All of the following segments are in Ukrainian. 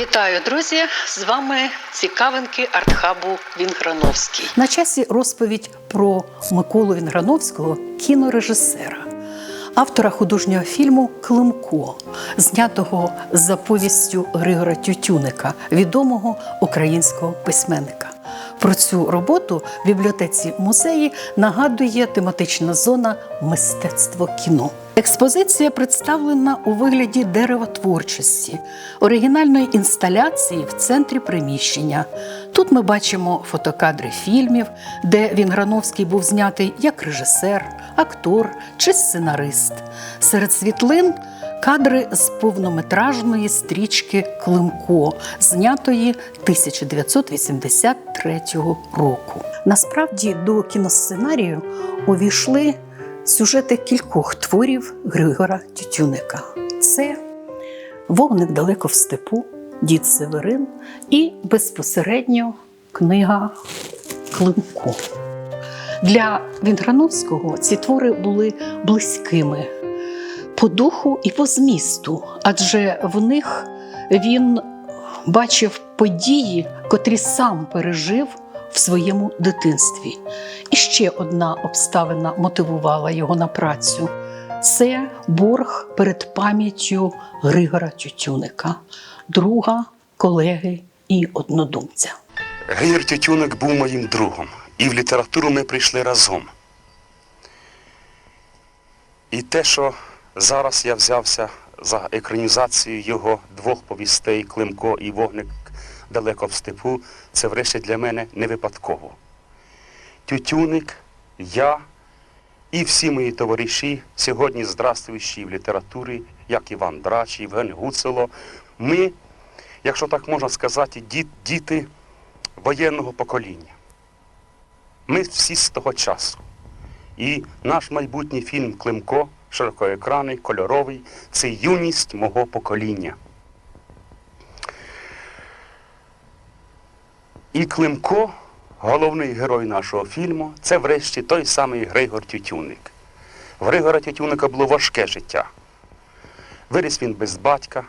Вітаю, друзі! З вами цікавинки артхабу Вінграновський. На часі розповідь про Миколу Вінграновського, кінорежисера, автора художнього фільму Климко, знятого за повістю Григора Тютюника, відомого українського письменника. Про цю роботу в бібліотеці музеї нагадує тематична зона мистецтво кіно. Експозиція представлена у вигляді деревотворчості, оригінальної інсталяції в центрі приміщення. Тут ми бачимо фотокадри фільмів, де Вінграновський був знятий як режисер, актор чи сценарист. Серед світлин кадри з повнометражної стрічки Климко, знятої 1983 року. Насправді до кіносценарію увійшли сюжети кількох творів Григора Тютюника. Це Вогник далеко в степу, Дід Северин і безпосередньо книга Климко. Для Вінграновського ці твори були близькими по духу і по змісту, адже в них він бачив події, котрі сам пережив в своєму дитинстві. І ще одна обставина мотивувала його на працю це борг перед пам'яттю Григора Тютюника, друга, колеги і однодумця. Григор Тютюник був моїм другом, і в літературу ми прийшли разом. І те, що зараз я взявся за екранізацію його двох повістей Климко і Вогник далеко в степу, це врешті для мене не випадково. Тютюник, я і всі мої товариші, сьогодні здравствуючі в літературі, як Іван Драч, Євген Гуцело, ми, якщо так можна сказати, ді- діти воєнного покоління. Ми всі з того часу. І наш майбутній фільм Климко, широкоекранний, кольоровий, це юність мого покоління. І Климко, головний герой нашого фільму, це врешті той самий Григор Тютюник. В Григора Тютюника було важке життя. Виріс він без батька,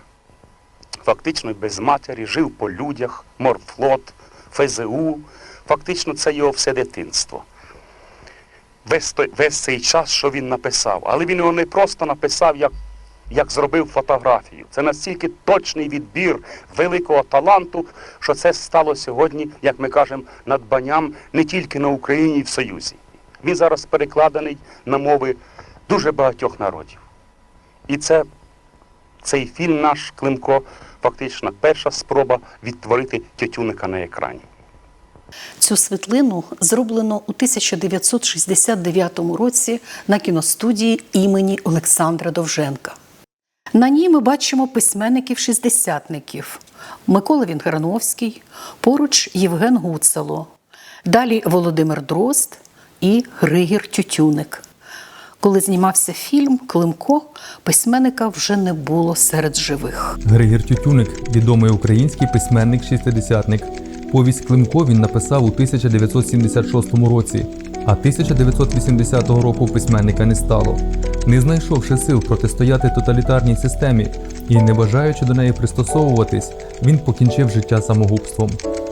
фактично без матері, жив по людях, морфлот, ФЗУ. Фактично це його все дитинство. Весь, той- весь цей час, що він написав. Але він його не просто написав, як, як зробив фотографію. Це настільки точний відбір великого таланту, що це стало сьогодні, як ми кажемо, надбанням не тільки на Україні і в Союзі. Він зараз перекладений на мови дуже багатьох народів. І це цей фільм наш Климко фактично перша спроба відтворити тютюника на екрані. Цю світлину зроблено у 1969 році на кіностудії імені Олександра Довженка. На ній ми бачимо письменників-шістдесятників Микола Вінграновський, поруч Євген Гуцало, далі Володимир Дрозд і Григір Тютюник. Коли знімався фільм Климко, письменника вже не було серед живих. Григір Тютюник відомий український письменник-шістдесятник. Повість Климко він написав у 1976 році, а 1980 року письменника не стало. Не знайшовши сил протистояти тоталітарній системі і не бажаючи до неї пристосовуватись, він покінчив життя самогубством.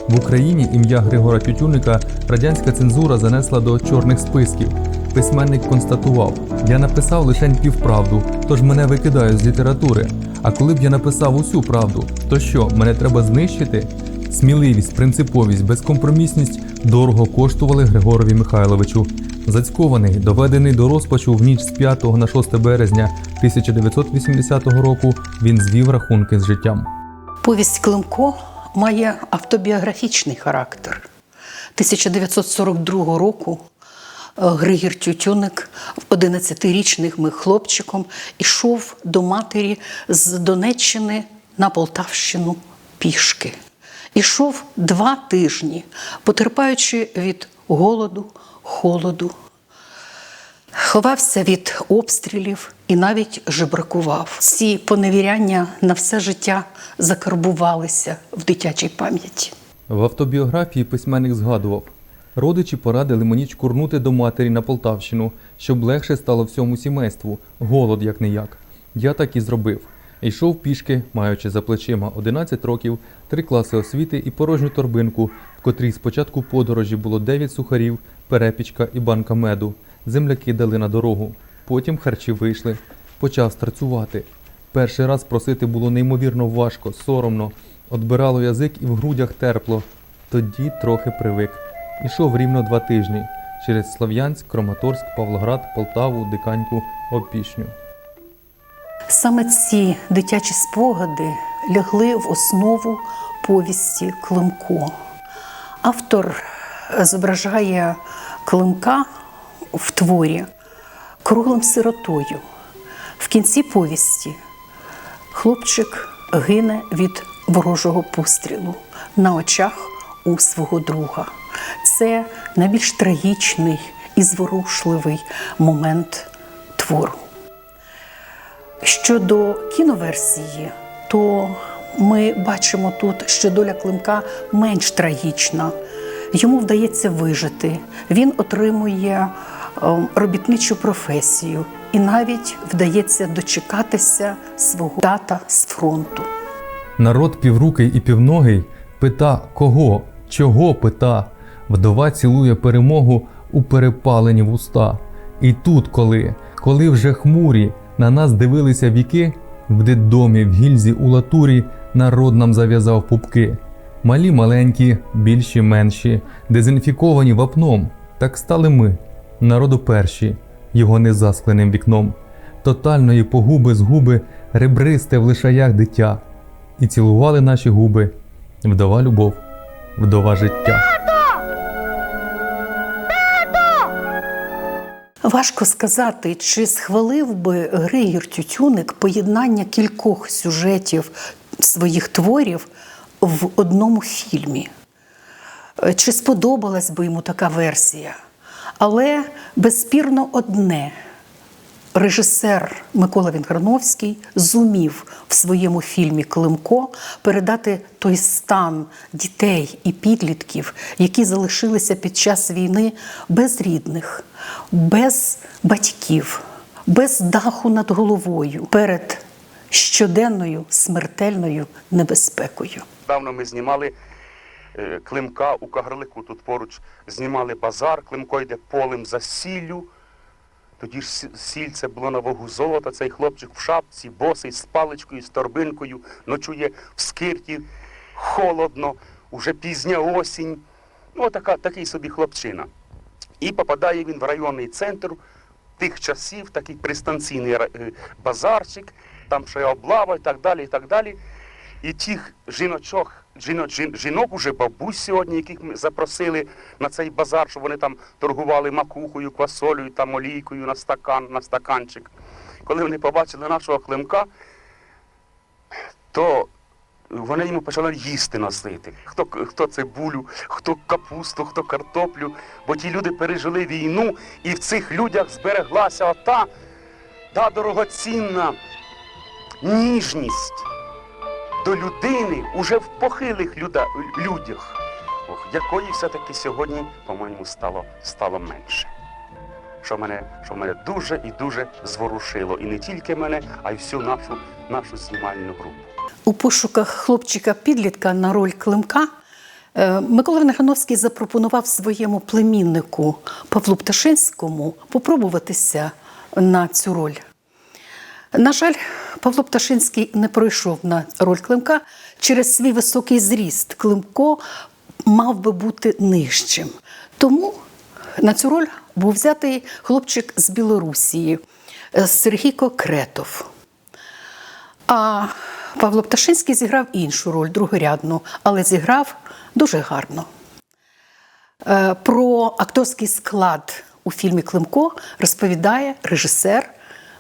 В Україні ім'я Григора Тютюника радянська цензура занесла до чорних списків. Письменник констатував: я написав лише півправду, тож мене викидають з літератури. А коли б я написав усю правду, то що, мене треба знищити? Сміливість, принциповість, безкомпромісність дорого коштували Григорові Михайловичу. Зацькований, доведений до розпачу в ніч з 5 на 6 березня 1980 року, він звів рахунки з життям. Повість Климко має автобіографічний характер. 1942 року е, Григір Тютюник, 11-річним хлопчиком, ішов до матері з Донеччини на Полтавщину пішки. Ішов два тижні, потерпаючи від голоду, холоду, ховався від обстрілів і навіть жебракував. Ці поневіряння на все життя закарбувалися в дитячій пам'яті. В автобіографії письменник згадував: родичі порадили мені чкурнути до матері на Полтавщину, щоб легше стало всьому сімейству, голод як не як. Я так і зробив. Йшов пішки, маючи за плечима 11 років, три класи освіти і порожню торбинку, в котрій спочатку подорожі було 9 сухарів, перепічка і банка меду. Земляки дали на дорогу. Потім харчі вийшли. Почав старцювати. Перший раз просити було неймовірно важко, соромно. Отбирало язик і в грудях терпло. Тоді трохи привик. Ішов рівно два тижні через Слов'янськ, Краматорськ, Павлоград, Полтаву, Диканьку, Опішню. Саме ці дитячі спогади лягли в основу повісті Климко. Автор зображає Климка в творі круглим сиротою. В кінці повісті хлопчик гине від ворожого пострілу на очах у свого друга. Це найбільш трагічний і зворушливий момент твору. Щодо кіноверсії, то ми бачимо тут, що доля Климка менш трагічна. Йому вдається вижити. Він отримує е, робітничу професію і навіть вдається дочекатися свого тата з фронту. Народ піврукий і півногий пита кого, чого пита. Вдова цілує перемогу у перепалені вуста. І тут, коли, коли вже хмурі на нас дивилися віки, в дитдомі, в гільзі у латурі народ нам зав'язав пупки. Малі маленькі, більші менші, дезінфіковані вапном, так стали ми, народу перші, його незаскленим вікном. Тотальної погуби з губи, ребристе в лишаях дитя і цілували наші губи. Вдова любов, вдова життя. Важко сказати, чи схвалив би Григір Тютюник поєднання кількох сюжетів своїх творів в одному фільмі. Е, Чи сподобалась би йому така версія? Але безспірно одне. Режисер Микола Вінграновський зумів в своєму фільмі Климко передати той стан дітей і підлітків, які залишилися під час війни без рідних, без батьків, без даху над головою перед щоденною смертельною небезпекою. Давно ми знімали е, Климка у Кагарлику, тут поруч знімали базар, Климко йде полем за сіллю. Тоді ж сі- сіль це було на вагу золота, цей хлопчик в шапці, босий, з паличкою, з торбинкою, ночує в скирті, холодно, уже пізня осінь. Ну, така, такий собі хлопчина. І попадає він в районний центр тих часів, такий пристанційний е, базарчик, там ще облава і так далі, і так далі. І тих жіночок, жінок, жін- жінок уже бабусь сьогодні, яких ми запросили на цей базар, щоб вони там торгували макухою, квасолею, там олійкою на стакан, на стаканчик. Коли вони побачили нашого климка, то вони йому почали їсти носити. Хто, хто цибулю, хто капусту, хто картоплю. Бо ті люди пережили війну, і в цих людях збереглася ота та дорогоцінна ніжність до людини уже в похилих люда, людях, якої все-таки сьогодні, по-моєму, стало, стало менше. Що мене, що мене дуже і дуже зворушило. І не тільки мене, а й всю нашу, нашу знімальну групу. У пошуках хлопчика-підлітка на роль Климка е, Микола Венегановський запропонував своєму племіннику Павлу Пташинському попробуватися на цю роль. На жаль, Павло Пташинський не пройшов на роль Климка через свій високий зріст. Климко мав би бути нижчим. Тому на цю роль був взятий хлопчик з Білорусії е, Сергійко Кретов. А Павло Пташинський зіграв іншу роль, другорядну, але зіграв дуже гарно. Е, Про акторський склад у фільмі Климко розповідає режисер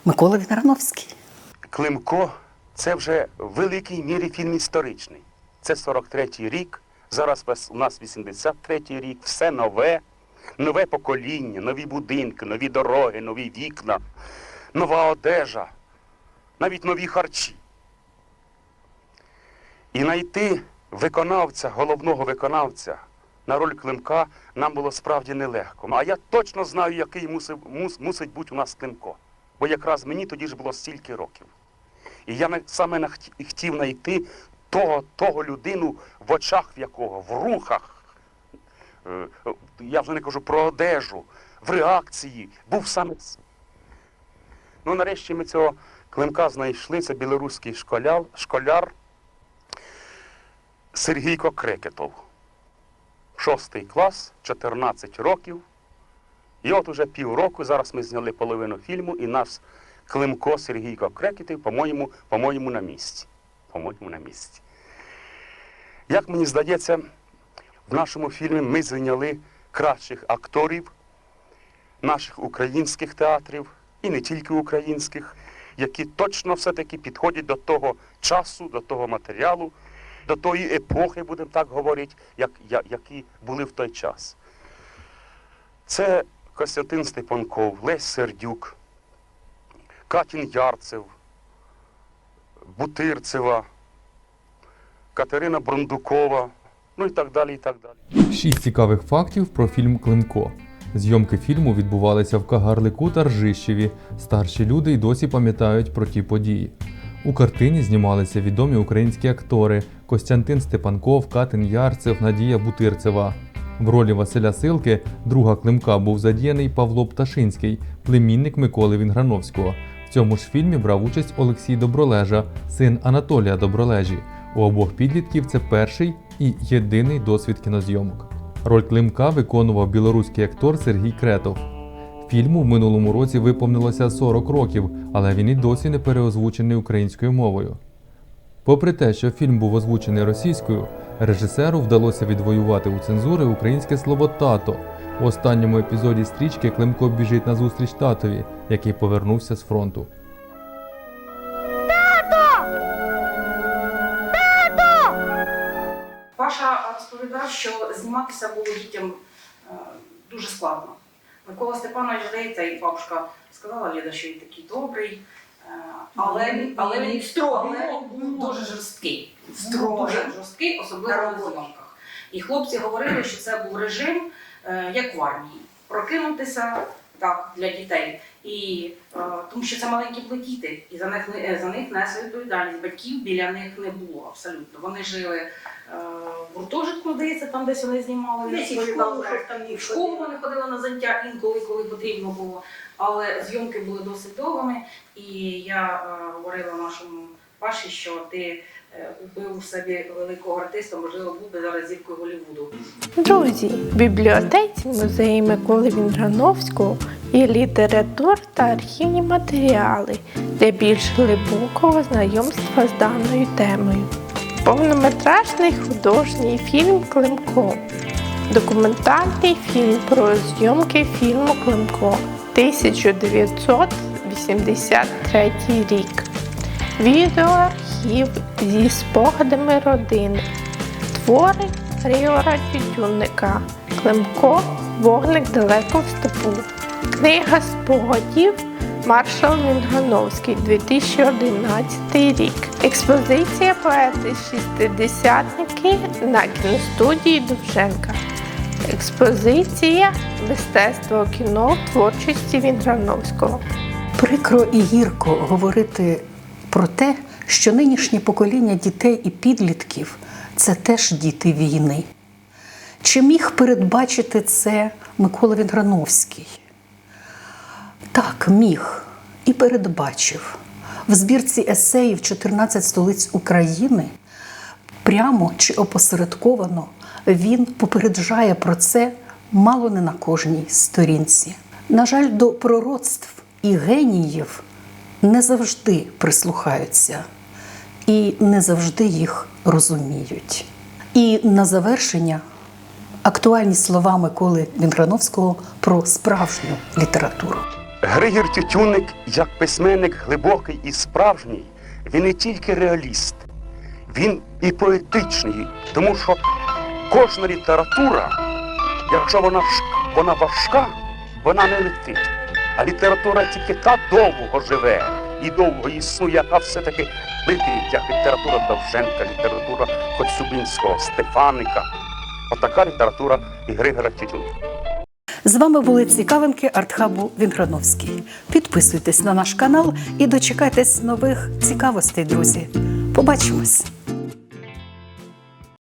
Микола Вінарановський. Климко це вже в великій мірі фільм історичний. Це 43-й рік, зараз у нас 83-й рік, все нове, нове покоління, нові будинки, нові дороги, нові вікна, нова одежа, навіть нові харчі. І знайти виконавця, головного виконавця на роль Климка нам було справді нелегко. А я точно знаю, який мусив, мус, мусить бути у нас Климко. Бо якраз мені тоді ж було стільки років. І я саме хотів знайти того, того людину, в очах в якого, в рухах. Е, Я вже не кажу про одежу, в реакції. Був саме. Ну, нарешті ми цього Климка знайшли. Це білоруський школяр, школяр Сергійко Крекетов. Шостий клас, 14 років. І от уже півроку, зараз ми зняли половину фільму, і наш Климко Сергійко Крекетов, по-моєму, по-моєму, на місці. По-моєму, на місці. Як мені здається, в нашому фільмі ми зайняли кращих акторів наших українських театрів, і не тільки українських, які точно все-таки підходять до того часу, до того матеріалу, до тої епохи, будемо так говорити, як, я- які були в той час. Це Костянтин Степанков, Лесь Сердюк, Катін Ярцев, Бутирцева, Катерина Брондукова, ну і так далі, і так далі. Шість цікавих фактів про фільм Климко. Зйомки фільму відбувалися в Кагарлику та Ржищеві. Старші люди й досі пам'ятають про ті події. У картині знімалися відомі українські актори Костянтин Степанков, Катин Ярцев, Надія Бутирцева. В ролі Василя Силки, друга Климка, був задіяний Павло Пташинський, племінник Миколи Вінграновського. В цьому ж фільмі брав участь Олексій Добролежа, син Анатолія Добролежі. У обох підлітків це перший і єдиний досвід кінозйомок. Роль Климка виконував білоруський актор Сергій Кретов. Фільму в минулому році виповнилося 40 років, але він і досі не переозвучений українською мовою. Попри те, що фільм був озвучений російською, режисеру вдалося відвоювати у цензури українське слово тато. У останньому епізоді стрічки Климко біжить на зустріч татові, який повернувся з фронту. Паша розповідав, що зніматися було дітям е, дуже складно. Микола Степанович, здається, і бабушка сказала Ліда, що він такий добрий, е, але, він- але він строгий, ну, ну, дуже жорсткий. Строгий. Дуже жорсткий, особливо На зйомках. І хлопці говорили, що це був режим, як в армії. Прокинутися так для дітей. І е, тому що це маленькі були діти, і за них е, за них несе відповідальність. Батьків біля них не було абсолютно. Вони жили е, в гуртожитку, здається, там десь вони знімали. Десь і в школу, їх В школу вони ходили на заняття інколи, коли потрібно було. Але зйомки були досить довгими, і я е, говорила нашому Паші, що ти е, убив у собі великого артиста, можливо, був би зараз зіркою Голлівуду. Друзі, в бібліотеці музею Миколи Вінграновського є літератур та архівні матеріали для більш глибокого знайомства з даною темою. Повнометражний художній фільм Климко. Документальний фільм про зйомки фільму Климко 1983 рік. Відеоархів зі спогадами родини. Твори Григора Тютюнника Климко Вогник далеко в степу. Книга спогадів Маршал Мінгановський 2011 рік. Експозиція поети Шістидесятники на кіностудії Довженка. Експозиція Мистецтво кіно творчості Вінграновського. Прикро і гірко говорити про те, що нинішнє покоління дітей і підлітків це теж діти війни. Чи міг передбачити це Микола Вінграновський? Так, міг і передбачив. В збірці есеїв 14 столиць України прямо чи опосередковано він попереджає про це мало не на кожній сторінці. На жаль, до пророцтв і геніїв не завжди прислухаються і не завжди їх розуміють. І на завершення актуальні слова Миколи Вінграновського про справжню літературу. Григір Тютюнник, як письменник глибокий і справжній, він не тільки реаліст, він і поетичний, тому що кожна література, якщо вона, вона важка, вона не летить. А література тільки та довго живе і довго існує, яка все-таки летить, як література Довженка, література Коцюбинського, Стефаника. Отака література і Григора Тютюнника. З вами були цікавинки Артхабу Вінграновський. Підписуйтесь на наш канал і дочекайтесь нових цікавостей, друзі. Побачимось!